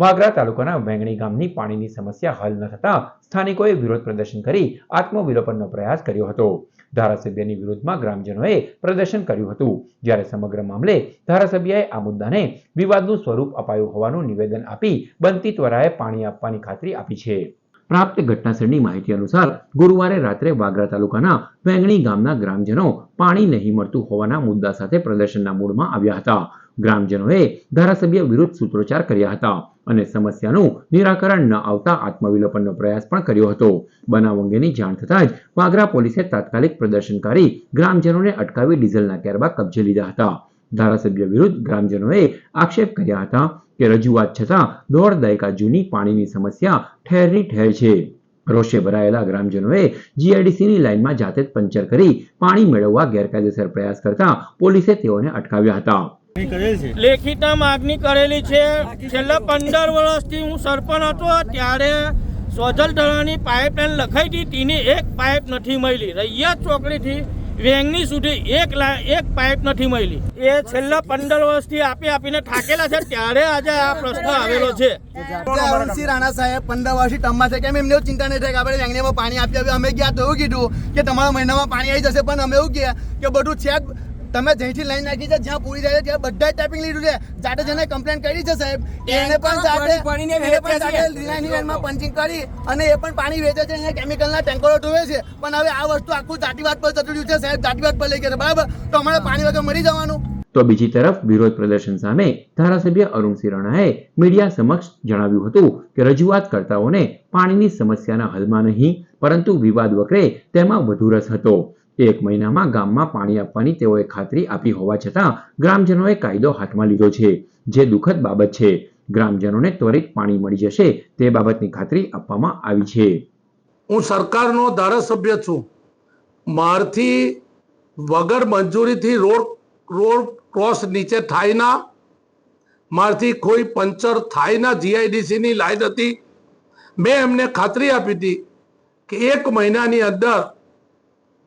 વાગરા તાલુકાના વેંગણી ગામની પાણીની સમસ્યા હલ ન થતા સ્થાનિકોએ વિરોધ પ્રદર્શન કરી આત્મવિલોપનનો પ્રયાસ કર્યો હતો. ધારાસભ્યની વિરોધમાં ગ્રામજનોએ પ્રદર્શન કર્યું હતું. જ્યારે સમગ્ર મામલે ધારાસભ્યએ આ મુદ્દાને વિવાદનું સ્વરૂપ અપાયું હોવાનું નિવેદન આપી બનતી ત્વરાએ પાણી આપવાની ખાતરી આપી છે. પ્રાપ્ત ઘટનાસ્થળની માહિતી અનુસાર ગુરુવારે રાત્રે વાગરા તાલુકાના વેંગણી ગામના ગ્રામજનો પાણી નહીં મળતું હોવાના મુદ્દા સાથે પ્રદર્શનના મૂડમાં આવ્યા હતા. ગ્રામજનોએ ધારાસભ્ય વિરુદ્ધ સૂત્રોચ્ચાર કર્યા હતા અને સમસ્યાનું નિરાકરણ ન આવતા આત્મવિલોપનનો પ્રયાસ પણ કર્યો હતો. બનાવ અંગેની જાણ થતાં જ વાગરા પોલીસે તાત્કાલિક પ્રદર્શનકારી ગ્રામજનોને અટકાવી ડીઝલના કેરબા કબજે લીધા હતા. ધારાસભ્ય વિરુદ્ધ ગ્રામજનોએ આક્ષેપ કર્યા હતા કે રજૂઆત છતાં દોઢ દાયકા જૂની પાણીની સમસ્યા ઠેરની ઠેર છે. રોષે ભરાયેલા ગ્રામજનોએ જીઆઈડીસીની લાઇનમાં જાતે જ પંચર કરી પાણી મેળવવા ગેરકાયદેસર પ્રયાસ કરતા પોલીસે તેઓને અટકાવ્યા હતા. લેખિતમાં માગણી કરેલી છે. છેલ્લા પંદર વર્ષથી હું સરપંચ હતો. ત્યારે સોજલ ધરાની પાઇપલાઇન લખાઈ હતી તેની એક પાઇપ નથી મળી. રૈયા ચોકડીથી વેંગની સુધી એક લા- એક પાઇપ નથી મળી. એ છેલ્લા પંદર વર્ષથી આપી આપીને થાકેલા છે. ત્યારે આજે આ પ્રશ્ન આવેલો છે. અરુણસિંહ રાણા સાહેબ પંદર વર્ષથી ટમમાં છે. કેમ એમને ચિંતા નહીં થાય કે આપણે વેંગણીમાં પાણી આપી અમે ગયા તો એવું કીધું કે તમારા મહિનામાં પાણી આવી જશે પણ અમે એવું કહે કે બધું છે. તમે જઈથી લાઈન નાખી છે જ્યાં પૂરી થાય ત્યાં બધા ટાઈપિંગ લીધું છે. જાતે જેને કમ્પ્લેન કરી છે સાહેબ એને પણ જાતે એને પણ જાતે રિલાયન્સ લાઈનમાં પંચિંગ કરી અને એ પણ પાણી વેચે છે. અહીંયા કેમિકલના ટેન્કરો ઢોવે છે. પણ હવે આ વસ્તુ આખું જાતિવાદ પર જતું રહ્યું છે સાહેબ. જાતિવાદ પર લઈ ગયા બરાબર? તો અમારે પાણી વગર મરી જવાનું. તો બીજી તરફ વિરોધ પ્રદર્શન સામે ધારાસભ્ય અરુણસિંહ રાણાએ મીડિયા સમક્ષ જણાવ્યું હતું કે રજૂઆત કરતાઓને પાણીની સમસ્યાના હલમાં નહીં પરંતુ વિવાદ વકરે તેમાં વધુ રસ હતો. એક મહિનામાં ગામમાં પાણી આપવાની તેઓએ ખાતરી આપી હોવા છતાં ગ્રામજનોએ કાયદો હાથમાં લીધો છે, જે દુઃખદ બાબત છે. ગ્રામજનોને ત્વરિત પાણી મળી જશે તે બાબતની ખાતરી આપવામાં આવી છે. હું સરકારનો ધારાસભ્ય છું. મારથી વગર મંજૂરીથી રોડ રોડ ક્રોસ નીચે થાય ના. મારથી કોઈ પંચર થાય ના, જીઆઈડીસીની લાઈન હતી. મેં એમને ખાતરી આપી હતી કે એક મહિનાની અંદર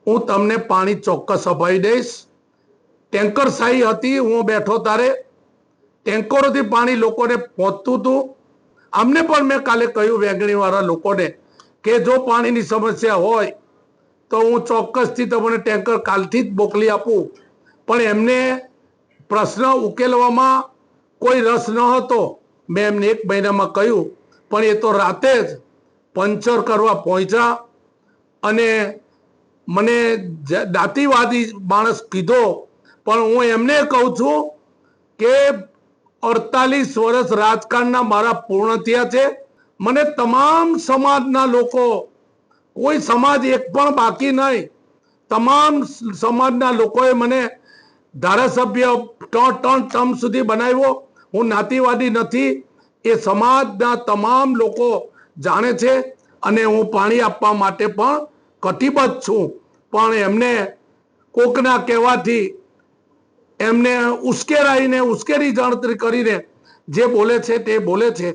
હું તમને પાણી ચોક્કસ અપાવી દઈશ. ટેન્કર શાહી હતી, હું બેઠો તારે. ટેન્કરોથી પાણી લોકોને પહોંચતું હતું. અમને પણ મેં કાલે કહ્યું વેંગણીવાળા લોકોને કે જો પાણીની સમસ્યા હોય, તો હું ચોક્કસથી તમને ટેન્કર કાલથી જ મોકલી આપું. પણ એમને પ્રશ્ન ઉકેલવામાં કોઈ રસ ન હતો. મેં એમને એક મહિનામાં કહ્યું, પણ એ તો રાતે જ પંચર કરવા પહોંચ્યા અને મને દાંતીવાદી માણસ કીધો, પણ હું એમને કહું છું કે અડતાલીસ વર્ષ રાજકારણના મારા પૂર્ણ થયા છે. મને તમામ સમાજના લોકો, કોઈ સમાજ એક પણ બાકી નહીં, તમામ સમાજના લોકોએ મને ધારાસભ્ય ત્રણ ત્રણ ટર્મ સુધી બનાવ્યો. હું નાતીવાદી નથી. એ સમાજના તમામ લોકો જાણે છે અને હું પાણી આપવા માટે પણ કટિબદ્ધ છું. પણ એમને કોકના કહેવાથી એમને ઉશ્કેરાઈને ઉશ્કેરી ગણતરી કરીને જે બોલે છે તે બોલે છે.